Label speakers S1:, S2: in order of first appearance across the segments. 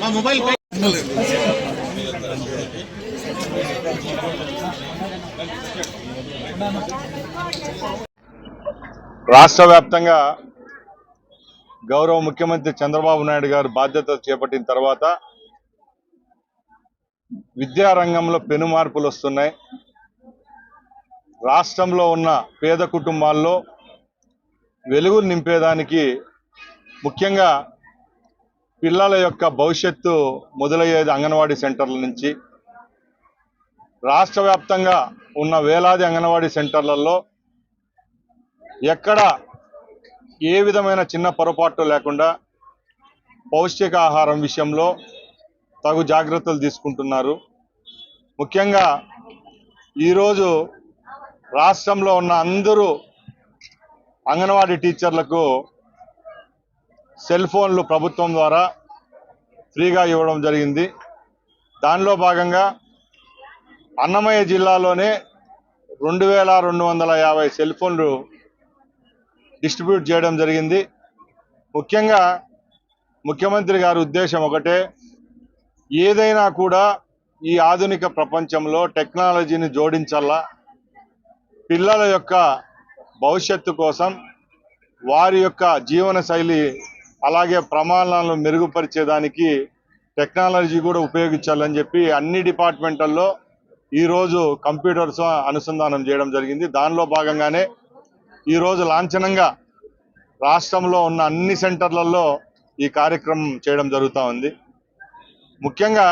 S1: మా మొబైల్
S2: రాష్ట్ర వ్యాప్తంగా గౌరవ ముఖ్యమంత్రి చంద్రబాబు నాయుడు గారు బాధ్యత చేపట్టిన తర్వాత విద్యారంగంలో పెను మార్పులు వస్తున్నాయి. రాష్ట్రంలో ఉన్న పేద కుటుంబాల్లో వెలుగులు నింపేదానికి ముఖ్యంగా పిల్లల యొక్క భవిష్యత్తు మొదలయ్యేది అంగన్వాడీ సెంటర్ల నుంచి. రాష్ట్ర వ్యాప్తంగా ఉన్న వేలాది అంగన్వాడీ సెంటర్లలో ఎక్కడ ఏ విధమైన చిన్న పొరపాటు లేకుండా పౌష్టికాహారం విషయంలో తగు జాగ్రత్తలు తీసుకుంటున్నారు. ముఖ్యంగా ఈరోజు రాష్ట్రంలో ఉన్న అందరూ అంగన్వాడీ టీచర్లకు సెల్ ఫోన్లు ప్రభుత్వం ద్వారా ఫ్రీగా ఇవ్వడం జరిగింది. దానిలో భాగంగా అన్నమయ్య జిల్లాలోనే రెండు వేల రెండు వందల యాభై సెల్ ఫోన్లు డిస్ట్రిబ్యూట్ చేయడం జరిగింది. ముఖ్యంగా ముఖ్యమంత్రి గారి ఉద్దేశం ఒకటే ఏదైనా కూడా ఈ ఆధునిక ప్రపంచంలో టెక్నాలజీని జోడించాలా పిల్లల యొక్క భవిష్యత్తు కోసం వారి యొక్క జీవన శైలి అలాగే ప్రమాణాలను మెరుగుపరిచేదానికి టెక్నాలజీ కూడా ఉపయోగించాలని చెప్పి అన్ని డిపార్ట్మెంట్లలో ఈరోజు కంప్యూటర్స్ అనుసంధానం చేయడం జరిగింది. దానిలో భాగంగానే ఈరోజు లాంఛనంగా రాష్ట్రంలో ఉన్న అన్ని సెంటర్లలో ఈ కార్యక్రమం చేయడం జరుగుతూ ఉంది. ముఖ్యంగా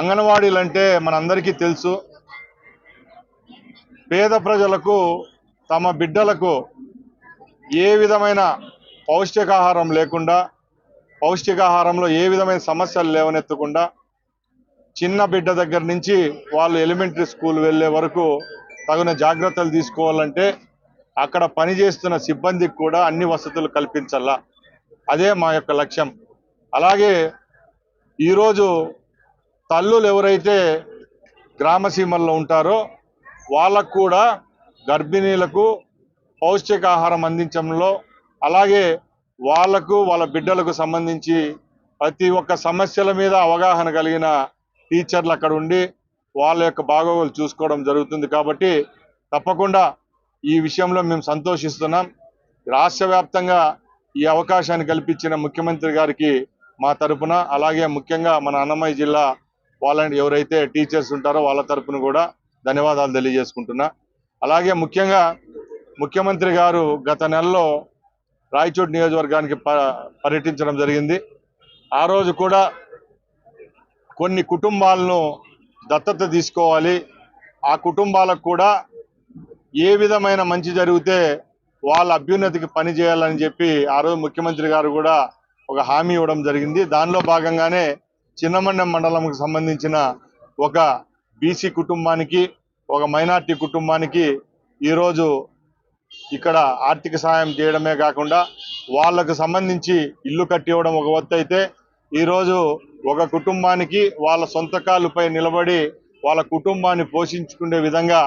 S2: అంగన్వాడీలు అంటే మనందరికీ తెలుసు. పేద ప్రజలకు తమ బిడ్డలకు ఏ విధమైన పౌష్టికాహారం లేకుండా పౌష్టికాహారంలో ఏ విధమైన సమస్యలు లేవనెత్తకుండా చిన్న బిడ్డ దగ్గర నుంచి వాళ్ళు ఎలిమెంటరీ స్కూల్ వెళ్ళే వరకు తగిన జాగ్రత్తలు తీసుకోవాలంటే అక్కడ పనిచేస్తున్న సిబ్బందికి కూడా అన్ని వసతులు కల్పించాలా? అదే మా యొక్క లక్ష్యం. అలాగే ఈరోజు తల్లులు ఎవరైతే గ్రామసీమల్లో ఉంటారో వాళ్ళకు కూడా గర్భిణీలకు పౌష్టికాహారం అందించడంలో అలాగే వాళ్ళకు వాళ్ళ బిడ్డలకు సంబంధించి ప్రతి ఒక్క సమస్యల మీద అవగాహన కలిగిన టీచర్లు అక్కడ ఉండి వాళ్ళ యొక్క బాగోగులు చూసుకోవడం జరుగుతుంది కాబట్టి తప్పకుండా ఈ విషయంలో మేము సంతోషిస్తున్నాం. రాష్ట్ర వ్యాప్తంగా ఈ అవకాశాన్ని కల్పించిన ముఖ్యమంత్రి గారికి మా తరపున అలాగే ముఖ్యంగా మన అన్నమయ్య జిల్లా వాళ్ళ ఎవరైతే టీచర్స్ ఉంటారో వాళ్ళ తరపున కూడా ధన్యవాదాలు తెలియజేసుకుంటున్నా. అలాగే ముఖ్యంగా ముఖ్యమంత్రి గారు గత నెలలో రాయచోటి నియోజకవర్గానికి ప- పర్యటించడం జరిగింది. ఆ రోజు కూడా కొన్ని కుటుంబాలను దత్తత తీసుకోవాలి. ఆ కుటుంబాలకు కూడా ఏ విధమైన మంచి జరిగితే వాళ్ళ అభ్యున్నతికి పని చేయాలని చెప్పి ఆ రోజు ముఖ్యమంత్రి గారు కూడా ఒక హామీ ఇవ్వడం జరిగింది. దానిలో భాగంగానే చిన్నమండం మండలంకు సంబంధించిన ఒక బీసీ కుటుంబానికి ఒక మైనార్టీ కుటుంబానికి ఈరోజు ఇక్కడ ఆర్థిక సహాయం చేయడమే కాకుండా వాళ్ళకు సంబంధించి ఇల్లు కట్టి ఇవ్వడం ఒక వత్తు అయితే ఈరోజు ఒక కుటుంబానికి వాళ్ళ సొంత కాళ్ళపై నిలబడి వాళ్ళ కుటుంబాన్ని పోషించుకునే విధంగా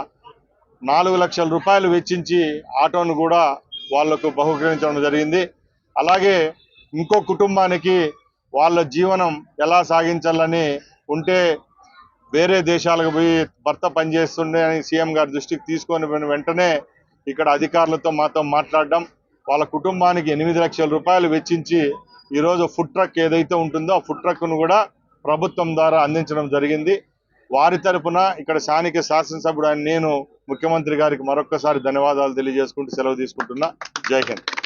S2: నాలుగు లక్షల రూపాయలు వెచ్చించి ఆటోను కూడా వాళ్ళకు బహుకరించడం జరిగింది. అలాగే ఇంకో కుటుంబానికి వాళ్ళ జీవనం ఎలా సాగించాలని ఉంటే వేరే దేశాలకు పోయి భర్త పనిచేస్తుండే అని సీఎం గారి దృష్టికి తీసుకొని పోయిన వెంటనే ఇక్కడ అధికారులతో మాతో మాట్లాడడం వాళ్ళ కుటుంబానికి ఎనిమిది లక్షల రూపాయలు వెచ్చించి ఈరోజు ఫుడ్ ట్రక్ ఏదైతే ఉంటుందో ఆ ఫుడ్ ట్రక్ను కూడా ప్రభుత్వం ద్వారా అందించడం జరిగింది. వారి తరపున ఇక్కడ స్థానిక శాసనసభ్యుడు నేను ముఖ్యమంత్రి గారికి మరొక్కసారి ధన్యవాదాలు తెలియజేసుకుంటూ సెలవు తీసుకుంటున్నా. జై హింద్.